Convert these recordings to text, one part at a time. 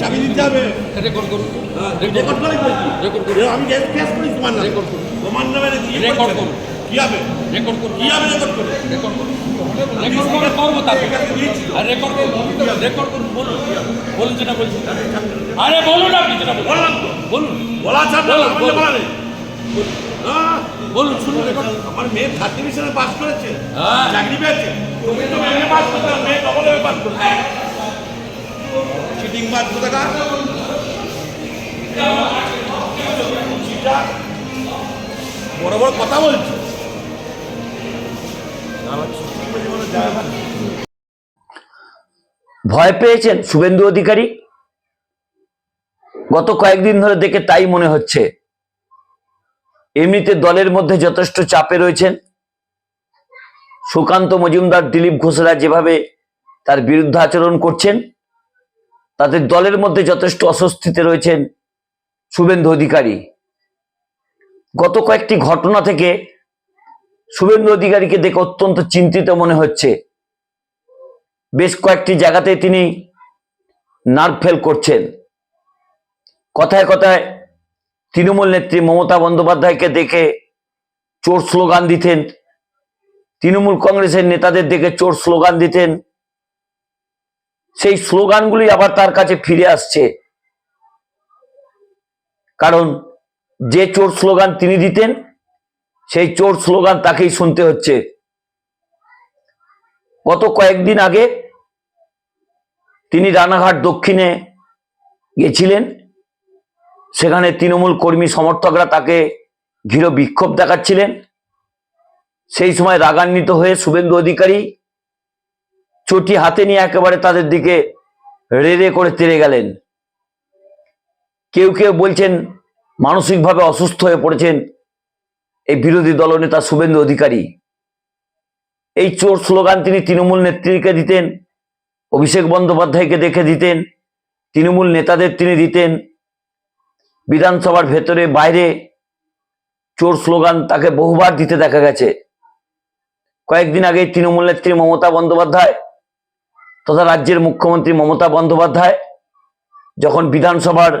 চাবি দিতে হবে রেকর্ড করুন। রেকর্ড করে রেকর্ড করুন। আমি কেস করি তোমার নামে। রেকর্ড করুন। তোমার নামে রেকর্ড করুন। কি হবে? রেকর্ড করুন। কি হবে রেকর্ড করে? রেকর্ড করুন। রেকর্ড করে করব। আর রেকর্ড করুন। রেকর্ড করুন। বলুন। বলুন যেটা বলছেন আরে বলুন আপনি যেটা বলুন বললাম বলুন। বলা বলুন, বলা নেই বলুন। শুনুন আমার মেয়ে থার্ড ডিভিশনে পাস করেছে। হ্যাঁ। চাকরি পেয়েছে। তুমি তো মেয়ে পাস করতে মেয়ে ডবল এ পাস করেছে। চিটিং বাদ, কোথাকার? বড় বড় কথা বলছো। ভয় পেয়েছেন শুভেন্দু অধিকারী? গত কয়েকদিন ধরে দেখে তাই মনে হচ্ছে। এমনিতে দলের মধ্যে যথেষ্ট চাপে রয়েছেন। সুকান্ত মজুমদার, দিলীপ ঘোষরা যেভাবে তার বিরুদ্ধে আচরণ করছেন তাদের দলের মধ্যে যথেষ্ট অস্বস্তিতে রয়েছেন শুভেন্দু অধিকারী। গত কয়েকটি ঘটনা থেকে শুভেন্দু অধিকারীকে দেখে অত্যন্ত চিন্তিত মনে হচ্ছে। বেশ কয়েকটি জায়গাতে তিনি নার্ভ ফেল করছেন। কথায় কথায় তৃণমূল নেত্রী মমতা বন্দ্যোপাধ্যায়কে দেখে চোর স্লোগান দিতেন। তৃণমূল কংগ্রেসের নেতাদের দেখে চোর স্লোগান দিতেন। সেই স্লোগানগুলি আবার তার কাছে ফিরে আসছে। কারণ যে চোর স্লোগান তিনি দিতেন, সেই চোর স্লোগান তাকেই শুনতে হচ্ছে। গত কয়েকদিন আগে তিনি রানাঘাট দক্ষিণে গেছিলেন। সেখানে তৃণমূল কর্মী সমর্থকরা তাকে ঘিরে বিক্ষোভ দেখাচ্ছিলেন। সেই সময় রাগান্বিত হয়ে শুভেন্দু অধিকারী চটি হাতে নিয়ে একেবারে তাদের দিকে রেড়ে করে তেরে গেলেন। কেউ কেউ বলছেন, মানসিকভাবে অসুস্থ হয়ে পড়েছেন এই বিরোধী দলনেতা শুভেন্দু অধিকারী। এই চোর স্লোগান তিনি তৃণমূল নেত্রীকে দিতেন, অভিষেক বন্দ্যোপাধ্যায়কে দেখে দিতেন, তৃণমূল নেতাদের তিনি দিতেন। বিধানসভার ভেতরে বাইরে চোর স্লোগান তাকে বহুবার দিতে দেখা গেছে। কয়েকদিন আগে তৃণমূল নেত্রী মমতা বন্দ্যোপাধ্যায় তথা রাজ্যের মুখ্যমন্ত্রী মমতা বন্দ্যোপাধ্যায় যখন বিধানসভার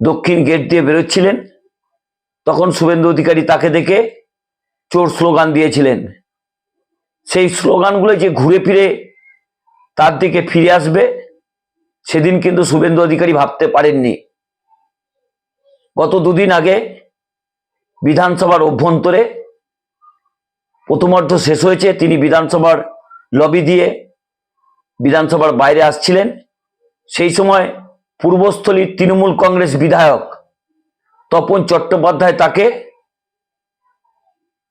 দক্ষিণ গেট দিয়ে বেরোচ্ছিলেন, তখন শুভেন্দু অধিকারী তাকে দেখে চোর স্লোগান দিয়েছিলেন। সেই স্লোগানগুলো যে ঘুরে ফিরে তার দিকে ফিরে আসবে, সেদিন কিন্তু শুভেন্দু অধিকারী ভাবতে পারেননি। গত দুদিন আগে বিধানসভার অভ্যন্তরে প্রথমার্ধ শেষ হয়েছে, তিনি বিধানসভার লবি দিয়ে বিধানসভার বাইরে আসছিলেন। সেই সময় পূর্বস্থলীর তৃণমূল কংগ্রেস বিধায়ক তপন চট্টোপাধ্যায় তাকে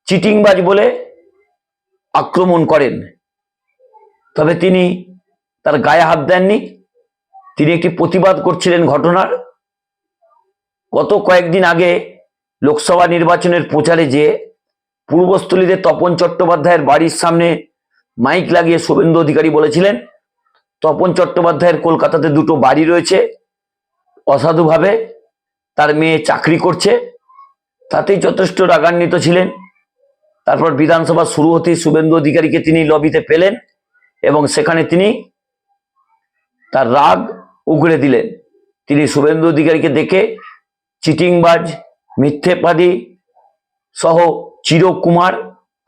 চিটিংবাজ বলে আক্রমণ করেন। তবে তিনি তার গায়ে হাত দেননি। তিনি একটি প্রতিবাদ করছিলেন ঘটনার। গত কয়েকদিন আগে লোকসভা নির্বাচনের প্রচারে যে পূর্বস্থলীতে তপন চট্টোপাধ্যায়ের বাড়ির সামনে মাইক লাগিয়ে শুভেন্দু অধিকারী বলেছিলেন তপন চট্টোপাধ্যায়ের কলকাতাতে দুটো বাড়ি রয়েছে। অসাধুভাবে তার মেয়ে চাকরি করছে। তাতেই যথেষ্ট রাগান্বিত ছিলেন। তারপর বিধানসভা শুরু হতেই শুভেন্দু অধিকারীকে তিনি লবিতে পেলেন এবং সেখানে তিনি তার রাগ উগড়ে দিলেন। তিনি শুভেন্দু অধিকারীকে দেখে চিটিংবাজ, মিথ্যেবাদী সহ চিরকুমার,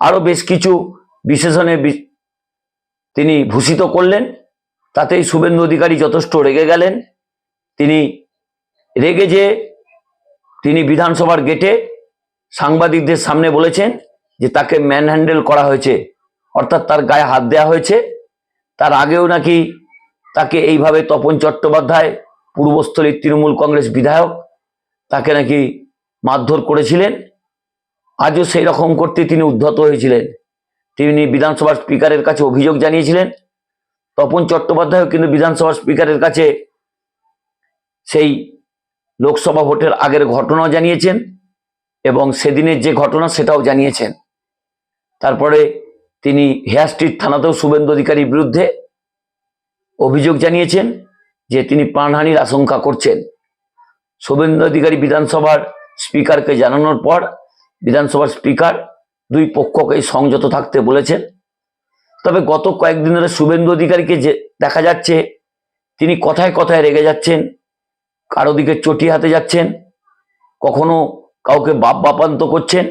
আরও বেশ কিছু বিশেষণে তিনি ভূষিত করলেন। তাতেই শুভেন্দু অধিকারী যথেষ্ট রেগে গেলেন। তিনি রেগে যে তিনি বিধানসভার গেটে সাংবাদিকদের সামনে বলেছেন যে তাকে ম্যান হ্যান্ডেল করা হয়েছে, অর্থাৎ তার গায়ে হাত দেওয়া হয়েছে। তার আগেও নাকি তাকে এইভাবে তপন চট্টোপাধ্যায় পূর্বস্থলীর তৃণমূল কংগ্রেস বিধায়ক, তাকে নাকি মারধর করেছিলেন। আজও সেই রকম করতে তিনি উদ্ধত হয়েছিলেন। তিনি বিধানসভার স্পিকারের কাছে অভিযোগ জানিয়েছিলেন তপন চট্টোপাধ্যায়ও কিন্তু বিধানসভার স্পিকারের কাছে সেই লোকসভা ভোটের আগের ঘটনাও জানিয়েছেন এবং সেদিনের যে ঘটনা সেটাও জানিয়েছেন। তারপরে তিনি হেয়ার স্ট্রিট থানাতেও শুভেন্দু অধিকারীর বিরুদ্ধে অভিযোগ জানিয়েছেন যে তিনি প্রাণহানির আশঙ্কা করছেন। শুভেন্দু অধিকারী বিধানসভার স্পিকারকে জানানোর পর বিধানসভার স্পিকার দুই পক্ষকেই সংযত থাকতে বলেছেন। তবে গত কয়েকদিন ধরে শুভেন্দু অধিকারীকে যে দেখা যাচ্ছে, তিনি কথায় কথায় রেগে যাচ্ছেন, কারও দিকে চটি হাতে যাচ্ছেন, কখনো কাউকে বাপ বাপান্ত করছেন,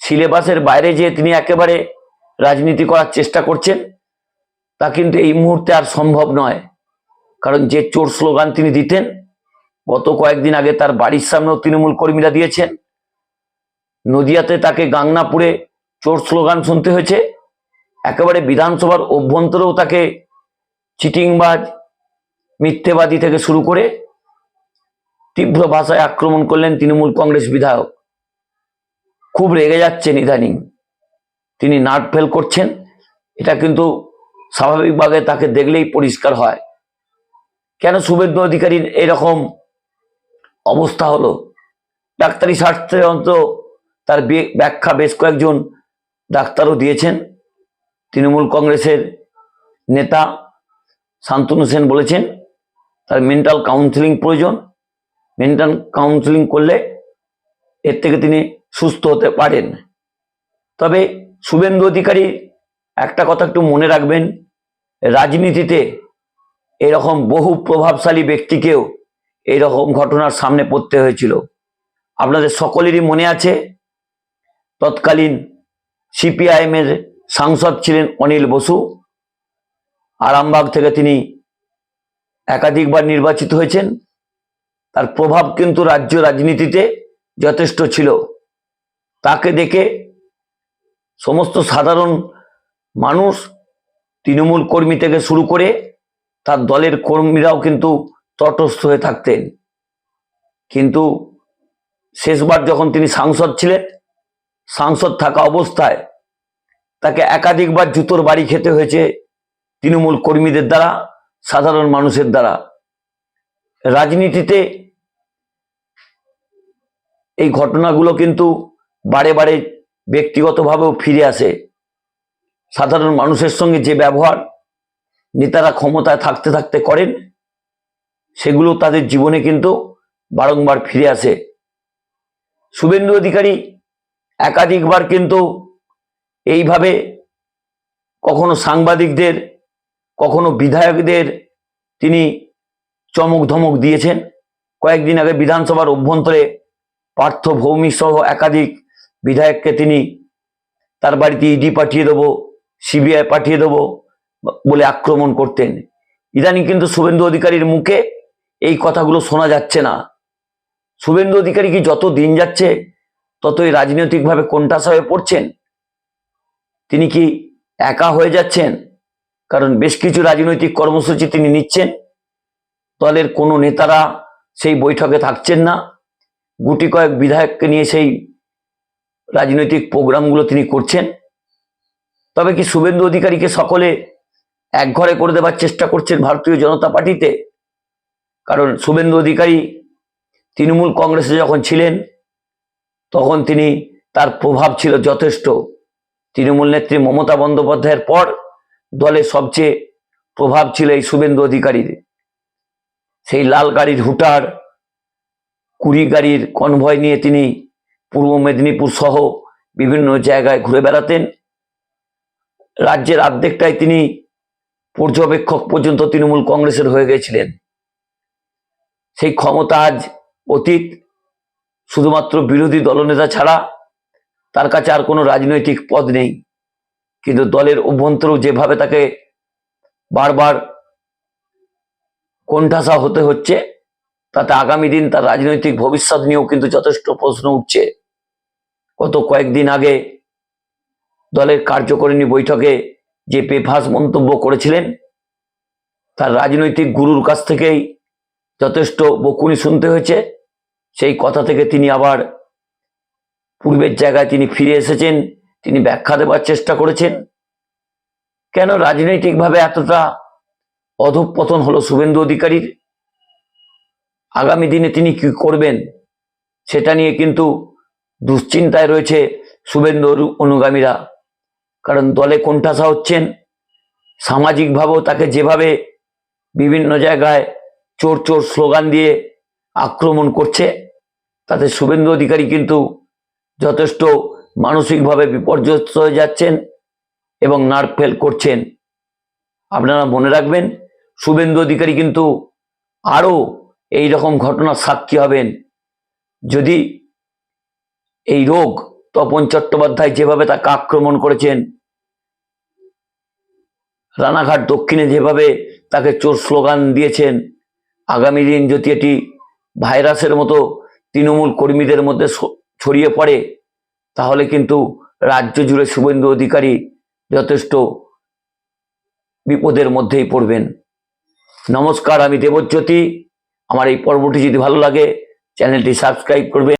সিলেবাসের বাইরে যেয়ে তিনি একেবারে রাজনীতি করার চেষ্টা করছেন, তা কিন্তু এই মুহূর্তে আর সম্ভব নয়। কারণ যে চোর স্লোগান তিনি দিতেন, গত কয়েকদিন আগে তার বাড়ির সামনেও তৃণমূল কর্মীরা দিয়েছেন। নদিয়াতে তাকে গাংনাপুরে চোর স্লোগান শুনতে হয়েছে একেবারে বিধানসভার অভ্যন্তরেও তাকে চিটিংবাজ, মিথ্যেবাদী থেকে শুরু করে তীব্র ভাষায় আক্রমণ করলেন তৃণমূল কংগ্রেস বিধায়ক। খুব রেগে যাচ্ছেন ইদানিং। তিনি নাট ফেল করছেন। এটা কিন্তু স্বাভাবিকভাবে তাকে দেখলেই পরিষ্কার হয়। কেন শুভেন্দু অধিকারীর এরকম অবস্থা হলো? ডাক্তারি স্বার্থে অন্ত তার ব্যাখ্যা বেশ কয়েকজন ডাক্তারও দিয়েছেন। তৃণমূল কংগ্রেসের নেতা শান্তনু সেন বলেছেন, তার মেন্টাল কাউন্সিলিং প্রয়োজন। মেন্টাল কাউন্সিলিং করলে এর থেকে তিনি সুস্থ হতে পারেন। তবে শুভেন্দু অধিকারী, একটা কথা একটু মনে রাখবেন, রাজনীতিতে এরকম বহু প্রভাবশালী ব্যক্তিকেও এইরকম ঘটনার সামনে পড়তে হয়েছিল। আপনাদের সকলেরই মনে আছে, তৎকালীন সিপিআইএম এর সাংসদ ছিলেন অনিল বসু। আরামবাগ থেকে তিনি একাধিকবার নির্বাচিত হয়েছেন। তার প্রভাব কিন্তু রাজ্য রাজনীতিতে যথেষ্ট ছিল। তাকে দেখে সমস্ত সাধারণ মানুষ, তৃণমূল কর্মী থেকে শুরু করে তার দলের কর্মীরাও কিন্তু তটস্থ হয়ে থাকতেন। কিন্তু শেষবার যখন তিনি সাংসদ ছিলেন, সাংসদ থাকা অবস্থায় তাকে একাধিকবার জুতোর বাড়ি খেতে হয়েছে তৃণমূল কর্মীদের দ্বারা, সাধারণ মানুষের দ্বারা। রাজনীতিতে এই ঘটনাগুলো কিন্তু বারে বারে ব্যক্তিগতভাবেও ফিরে আসে। সাধারণ মানুষের সঙ্গে যে ব্যবহার নেতারা ক্ষমতায় থাকতে থাকতে করেন, সেগুলো তাদের জীবনে কিন্তু বারংবার ফিরে আসে। শুভেন্দু অধিকারী একাধিকবার কিন্তু এইভাবে কখনো সাংবাদিকদের, কখনো বিধায়কদের তিনি চমক ধমক দিয়েছেন। কয়েকদিন আগে বিধানসভার অভ্যন্তরে পার্থ ভৌমিক সহ একাধিক বিধায়ককে তিনি তার বাড়িতে ইডি পাঠিয়ে দেবো, সিবিআই পাঠিয়ে দেবো বলে আক্রমণ করতেন। ইদানিং কিন্তু শুভেন্দু অধিকারীর মুখে এই কথাগুলো শোনা যাচ্ছে না। শুভেন্দু অধিকারী কি যত দিন যাচ্ছে ততই রাজনৈতিকভাবে কোনটাস হয়ে পড়ছেন? তিনি কি একা হয়ে যাচ্ছেন? কারণ বেশ কিছু রাজনৈতিক কর্মসূচি তিনি নিচ্ছেন। দলের কোনো নেতারা সেই বৈঠকে থাকছেন না। গুটি কয়েক বিধায়ককে নিয়ে সেই রাজনৈতিক প্রোগ্রামগুলো তিনি করছেন। তবে কি শুভেন্দু অধিকারীকে সকলে একঘরে করে দেবার চেষ্টা করছেন ভারতীয় জনতা পার্টিতে? কারণ শুভেন্দু অধিকারী তৃণমূল কংগ্রেসে যখন ছিলেন, তখন তিনি তার প্রভাব ছিল যথেষ্ট। তৃণমূল নেত্রী মমতা বন্দ্যোপাধ্যায়ের পর দলের সবচেয়ে প্রভাব ছিল এই শুভেন্দু অধিকারীর। সেই লাল গাড়ির হুটার, কুড়ি গাড়ির কনভয় নিয়ে তিনি পূর্ব মেদিনীপুর সহ বিভিন্ন জায়গায় ঘুরে বেড়াতেন। রাজ্যের অর্ধেকটাই তিনি পর্যবেক্ষক পর্যন্ত তৃণমূল কংগ্রেসের হয়ে গেছিলেন। সেই ক্ষমতা আজ অতীত, শুধুমাত্র বিরোধী দলনেতা ছাড়া তার কাছে আর কোনো রাজনৈতিক পদ নেই। কিন্তু দলের অভ্যন্তরেও যেভাবে তাকে বারবার কোণঠাসা হতে হচ্ছে, তাতে আগামী দিন তার রাজনৈতিক ভবিষ্যৎ নিয়েও কিন্তু যথেষ্ট প্রশ্ন উঠছে। গত কয়েকদিন আগে দলের কার্যকরিণী বৈঠকে যে পেফাস মন্তব্য করেছিলেন, তার রাজনৈতিক গুরুর কাছ থেকেই যথেষ্ট বকুনি শুনতে হয়েছে। সেই কথা থেকে তিনি আবার পূর্বের জায়গায় তিনি ফিরে এসেছেন, তিনি ব্যাখ্যা দেওয়ার চেষ্টা করেছেন। কেন রাজনৈতিকভাবে এতটা অধঃপতন হলো শুভেন্দু অধিকারীর? আগামী দিনে তিনি কি করবেন? সেটা নিয়ে কিন্তু দুশ্চিন্তায় রয়েছে শুভেন্দু অনুগামীরা। কারণ দলে কোণঠাসা হচ্ছেন, সামাজিকভাবেও তাকে যেভাবে বিভিন্ন জায়গায় চোর চোর স্লোগান দিয়ে আক্রমণ করছে, তাতে শুভেন্দু অধিকারী কিন্তু যথেষ্ট মানসিকভাবে বিপর্যস্ত হয়ে যাচ্ছেন এবং নার্ভ ফেল করছেন। আপনারা মনে রাখবেন, শুভেন্দু অধিকারী কিন্তু আরও এই রকম ঘটনার সাক্ষী হবেন। যদি এই রোগ তপন চট্টোপাধ্যায় যেভাবে তাকে আক্রমণ করেছেন, রানাঘাট দক্ষিণে যেভাবে তাকে চোর স্লোগান দিয়েছেন, আগামী দিন যদি এটি ভাইরাসের মতো তৃণমূল কর্মীদের মধ্যে ছড়িয়ে পড়ে, তাহলে কিন্তু রাজ্য জুড়ে শুভেন্দু অধিকারী যথেষ্ট বিপদের মধ্যেই পড়বেন। নমস্কার, আমি দেবজ্যোতি। আমার এই পর্বটি যদি ভালো লাগে, চ্যানেলটি সাবস্ক্রাইব করবেন।